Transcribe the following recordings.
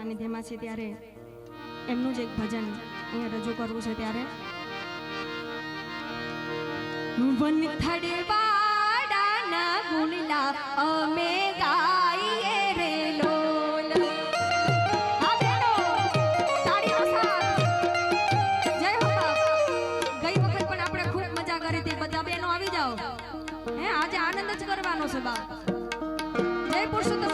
સાનિધ્યમાં છે ત્યારે એમનું જ એક ભજન અહીંયા રજૂ કરવું છે ત્યારે. વન થડે વાડાના ગુણલા અમે ગાઈએ રે લો. બધા બહેનો આવી જાઓ. હે, આજે આનંદ જ કરવાનો છે બાપ. જય પુરુષોત્તમ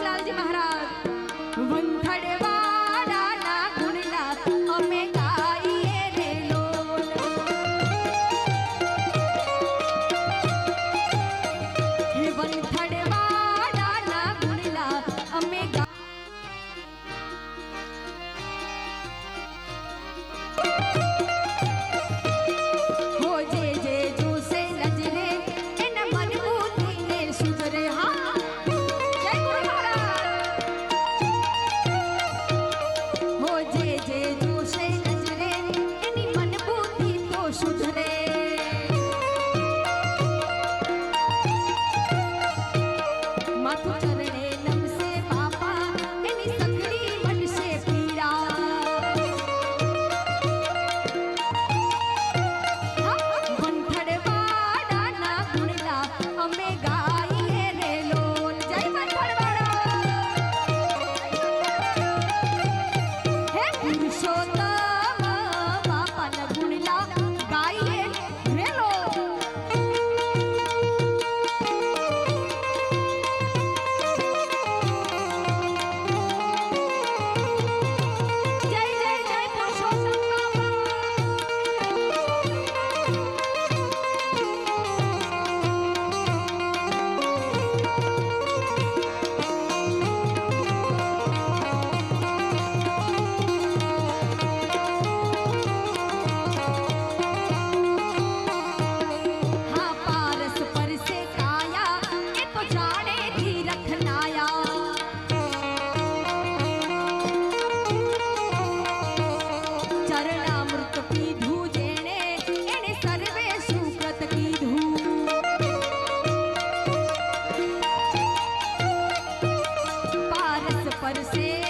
pode ser.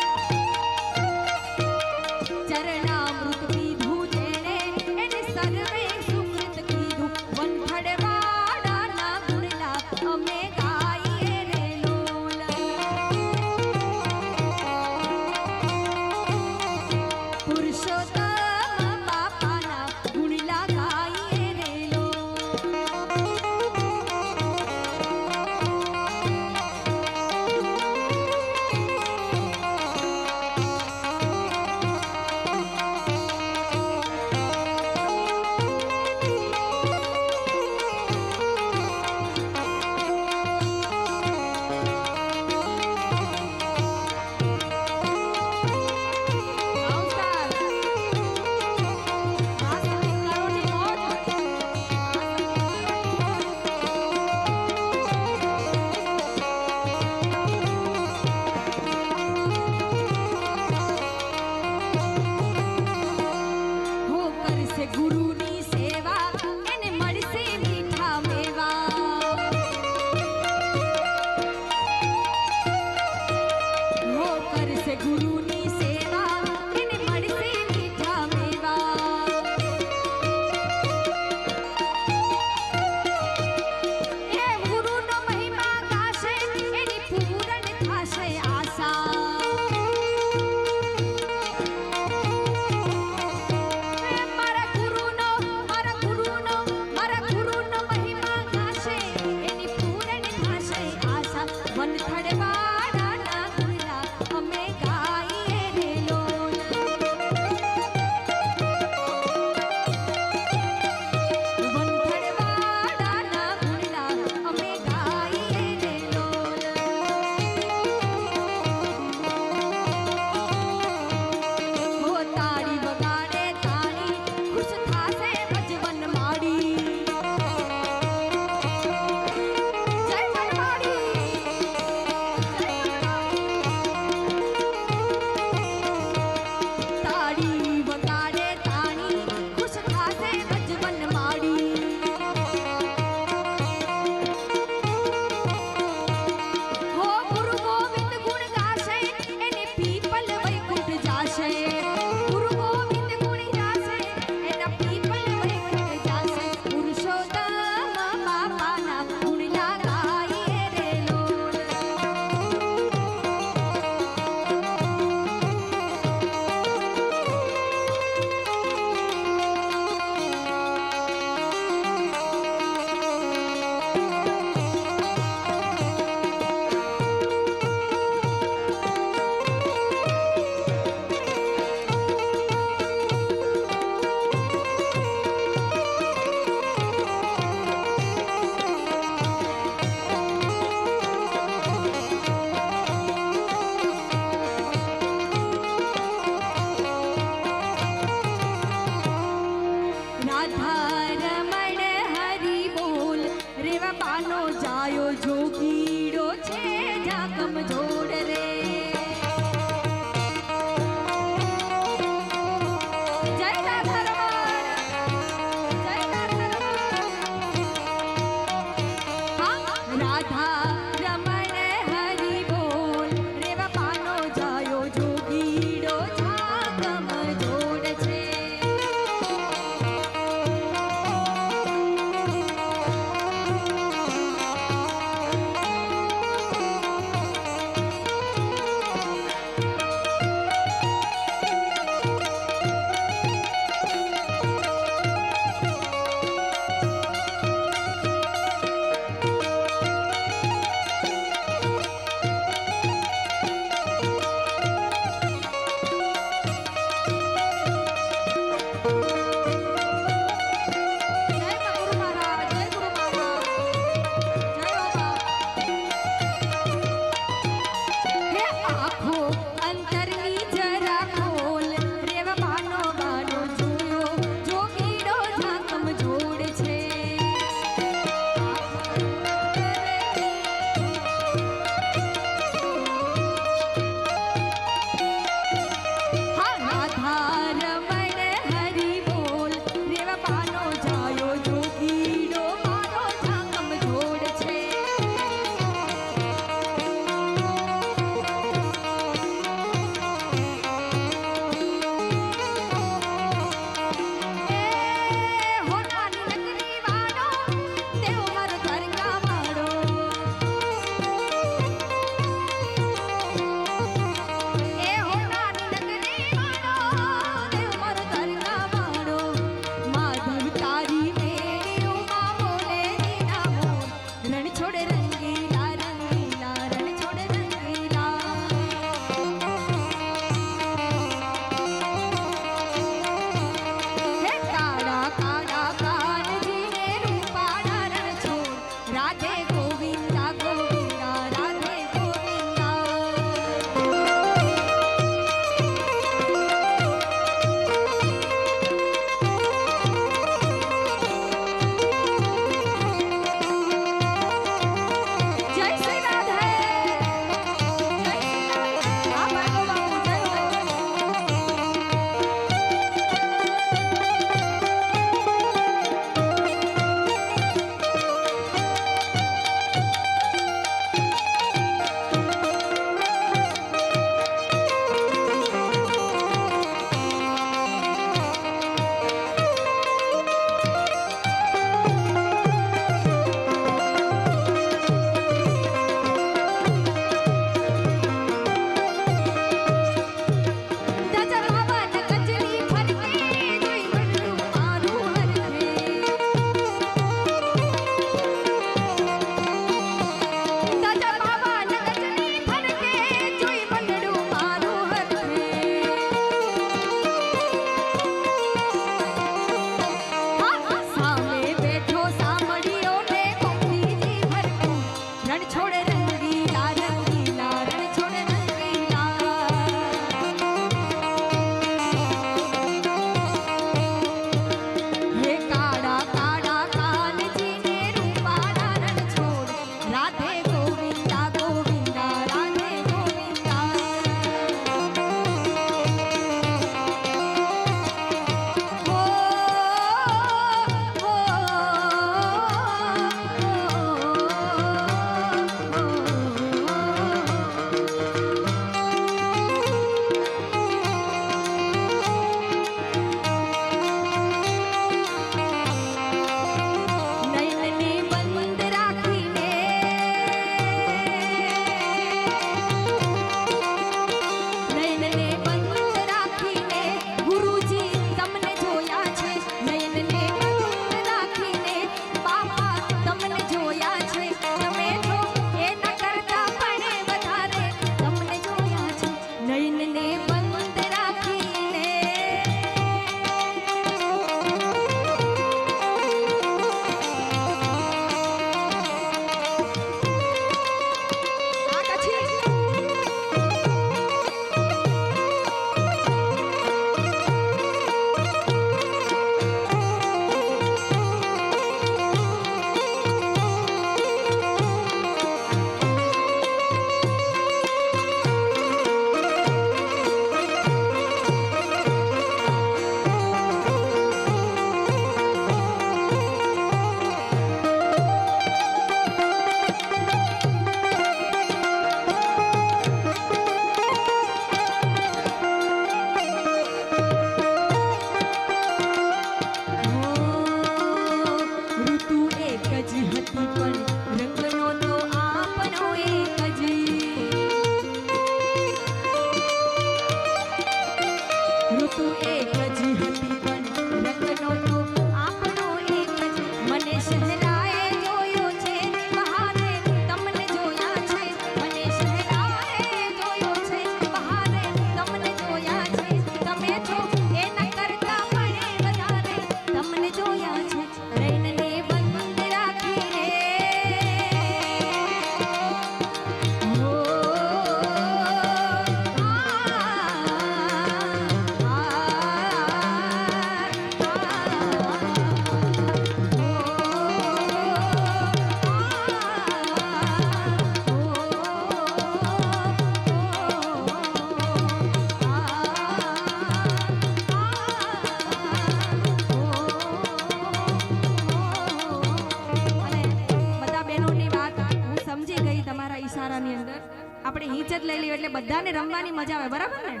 બધાને રમવાની મજા આવે, બરાબર ને?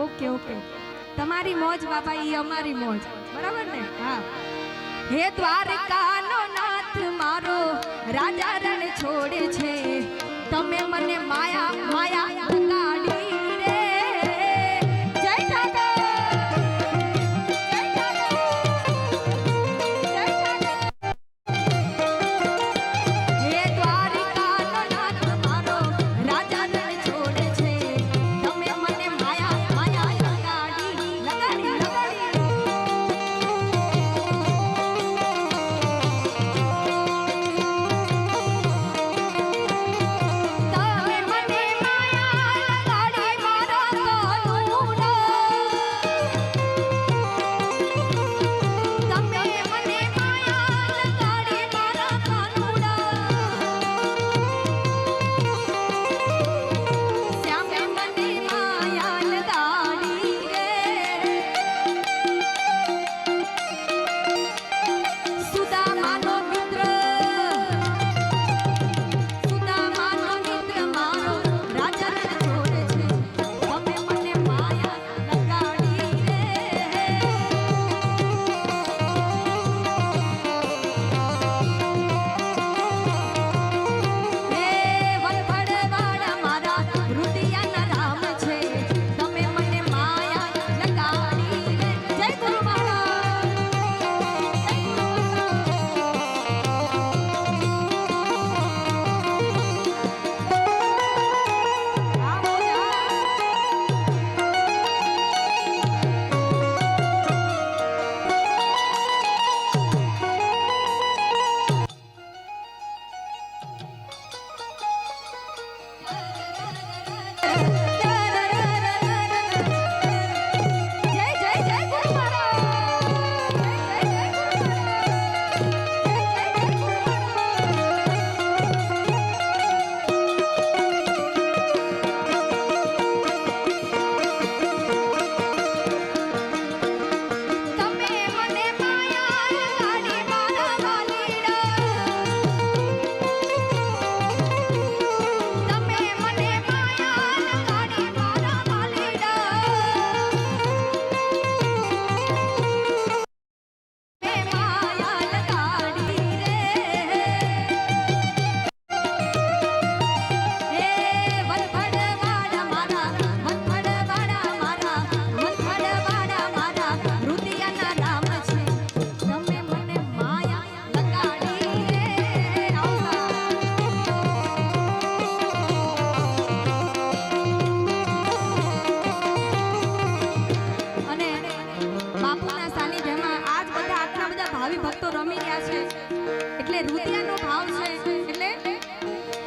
Okay okay. તમારી મોજ બાપા એ અમારી મોજ. બરાબર ને? હા. હે દ્વારકાનો નાથ મારો, રાજા રણ છોડે છે. તમે મને માયા માયા